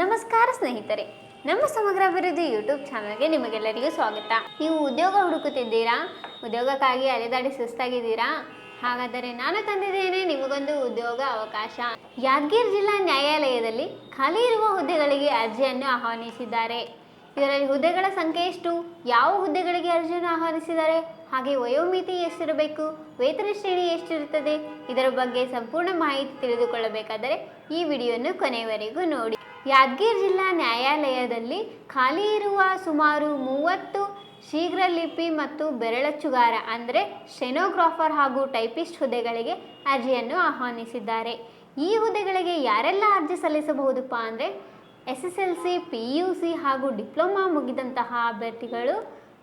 ನಮಸ್ಕಾರ ಸ್ನೇಹಿತರೆ, ನಮ್ಮ ಸಮಗ್ರ ಅಭಿವೃದ್ಧಿ ಯೂಟ್ಯೂಬ್ ಚಾನಲ್ಗೆ ನಿಮಗೆಲ್ಲರಿಗೂ ಸ್ವಾಗತ. ನೀವು ಉದ್ಯೋಗ ಹುಡುಕುತ್ತಿದ್ದೀರಾ? ಉದ್ಯೋಗಕ್ಕಾಗಿ ಅಲೆದಾಡಿ ಸುಸ್ತಾಗಿದ್ದೀರಾ? ಹಾಗಾದರೆ ನಾನು ತಂದಿದ್ದೇನೆ ನಿಮಗೊಂದು ಉದ್ಯೋಗ ಅವಕಾಶ. ಯಾದಗಿರಿ ಜಿಲ್ಲಾ ನ್ಯಾಯಾಲಯದಲ್ಲಿ ಖಾಲಿ ಇರುವ ಹುದ್ದೆಗಳಿಗೆ ಅರ್ಜಿಯನ್ನು ಆಹ್ವಾನಿಸಿದ್ದಾರೆ. ಇದರಲ್ಲಿ ಹುದ್ದೆಗಳ ಸಂಖ್ಯೆ ಎಷ್ಟು? ಯಾವ ಹುದ್ದೆಗಳಿಗೆ ಅರ್ಜಿಯನ್ನು ಆಹ್ವಾನಿಸಿದ್ದಾರೆ? ಹಾಗೆ ವಯೋಮಿತಿ ಎಷ್ಟಿರಬೇಕು? ವೇತನ ಶ್ರೇಣಿ ಎಷ್ಟಿರುತ್ತದೆ? ಇದರ ಬಗ್ಗೆ ಸಂಪೂರ್ಣ ಮಾಹಿತಿ ತಿಳಿದುಕೊಳ್ಳಬೇಕಾದರೆ ಈ ವಿಡಿಯೋವನ್ನು ಕೊನೆಯವರೆಗೂ ನೋಡಿ. ಯಾದಗಿರಿ ಜಿಲ್ಲಾ ನ್ಯಾಯಾಲಯದಲ್ಲಿ ಖಾಲಿ ಇರುವ ಸುಮಾರು ಮೂವತ್ತು ಶೀಘ್ರ ಲಿಪಿ ಮತ್ತು ಬೆರಳಚ್ಚುಗಾರ ಅಂದರೆ ಶೆನೋಗ್ರಾಫರ್ ಹಾಗೂ ಟೈಪಿಸ್ಟ್ ಹುದ್ದೆಗಳಿಗೆ ಅರ್ಜಿಯನ್ನು ಆಹ್ವಾನಿಸಿದ್ದಾರೆ. ಈ ಹುದ್ದೆಗಳಿಗೆ ಯಾರೆಲ್ಲ ಅರ್ಜಿ ಸಲ್ಲಿಸಬಹುದಪ್ಪ ಅಂದರೆ S S L C P U C ಹಾಗೂ ಡಿಪ್ಲೊಮಾ ಮುಗಿದಂತಹ ಅಭ್ಯರ್ಥಿಗಳು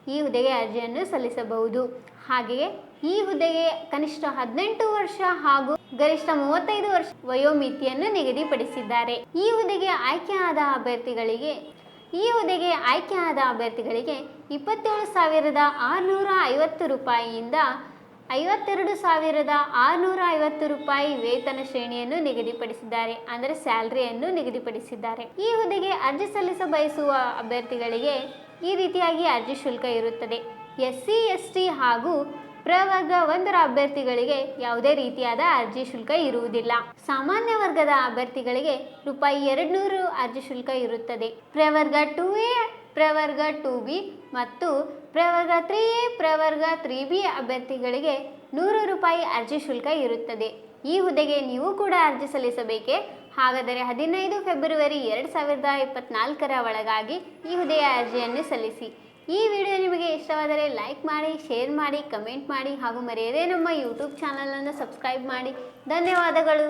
ಈ ಹುದ್ದೆಗೆ ಅರ್ಜಿಯನ್ನು ಸಲ್ಲಿಸಬಹುದು. ಹಾಗೆಯೇ ಈ ಹುದ್ದೆಗೆ ಕನಿಷ್ಠ ಹದಿನೆಂಟು ವರ್ಷ ಹಾಗೂ ಗರಿಷ್ಠ ಮೂವತ್ತೈದು ವರ್ಷ ವಯೋಮಿತಿಯನ್ನು ನಿಗದಿಪಡಿಸಿದ್ದಾರೆ. ಈ ಹುದ್ದೆಗೆ ಆಯ್ಕೆಯಾದ ಅಭ್ಯರ್ಥಿಗಳಿಗೆ, ಈ ಹುದ್ದೆಗೆ ಆಯ್ಕೆಯಾದ ಅಭ್ಯರ್ಥಿಗಳಿಗೆ ಇಪ್ಪತ್ತೇಳು ಸಾವಿರದ ಆರುನೂರ ಐವತ್ತು ರೂಪಾಯಿಯಿಂದ ಐವತ್ತೆರಡು ಸಾವಿರದ ಆರುನೂರ ಐವತ್ತು ರೂಪಾಯಿ ವೇತನ ಶ್ರೇಣಿಯನ್ನು ನಿಗದಿಪಡಿಸಿದ್ದಾರೆ. ಅಂದರೆ ಸ್ಯಾಲರಿಯನ್ನು ನಿಗದಿಪಡಿಸಿದ್ದಾರೆ. ಈ ಹುದ್ದೆಗೆ ಅರ್ಜಿ ಸಲ್ಲಿಸ ಬಯಸುವ ಅಭ್ಯರ್ಥಿಗಳಿಗೆ ಈ ರೀತಿಯಾಗಿ ಅರ್ಜಿ ಶುಲ್ಕ ಇರುತ್ತದೆ. ಎಸ್ ಸಿ ಎಸ್ ಟಿ ಹಾಗೂ ಪ್ರವರ್ಗ ಒಂದರ ಅಭ್ಯರ್ಥಿಗಳಿಗೆ ಯಾವುದೇ ರೀತಿಯಾದ ಅರ್ಜಿ ಶುಲ್ಕ ಇರುವುದಿಲ್ಲ. ಸಾಮಾನ್ಯ ವರ್ಗದ ಅಭ್ಯರ್ಥಿಗಳಿಗೆ ರೂಪಾಯಿ ಎರಡುನೂರು ಅರ್ಜಿ ಶುಲ್ಕ ಇರುತ್ತದೆ. ಪ್ರವರ್ಗ ಟು ಎ, ಪ್ರವರ್ಗ ಟು ಬಿ ಮತ್ತು ಪ್ರವರ್ಗ ತ್ರೀ ಎ, ಪ್ರವರ್ಗ ತ್ರೀ ಬಿ ಅಭ್ಯರ್ಥಿಗಳಿಗೆ ನೂರು ರೂಪಾಯಿ ಅರ್ಜಿ ಶುಲ್ಕ ಇರುತ್ತದೆ. ಈ ಹುದ್ದೆಗೆ ನೀವು ಕೂಡ ಅರ್ಜಿ ಸಲ್ಲಿಸಬೇಕೇ? ಹಾಗಾದರೆ ಹದಿನೈದು ಫೆಬ್ರವರಿ ಎರಡು ಸಾವಿರದ ಇಪ್ಪತ್ನಾಲ್ಕರ ಒಳಗಾಗಿ ಈ ಹುದ್ದೆಯ ಅರ್ಜಿಯನ್ನು ಸಲ್ಲಿಸಿ. ಈ ವಿಡಿಯೋ ನಿಮಗೆ ಇಷ್ಟವಾದರೆ ಲೈಕ್ ಮಾಡಿ, ಶೇರ್ ಮಾಡಿ, ಕಮೆಂಟ್ ಮಾಡಿ ಹಾಗೂ ಮರೆಯದೇ ನಮ್ಮ ಯೂಟ್ಯೂಬ್ ಚಾನಲನ್ನು ಸಬ್ಸ್ಕ್ರೈಬ್ ಮಾಡಿ. ಧನ್ಯವಾದಗಳು.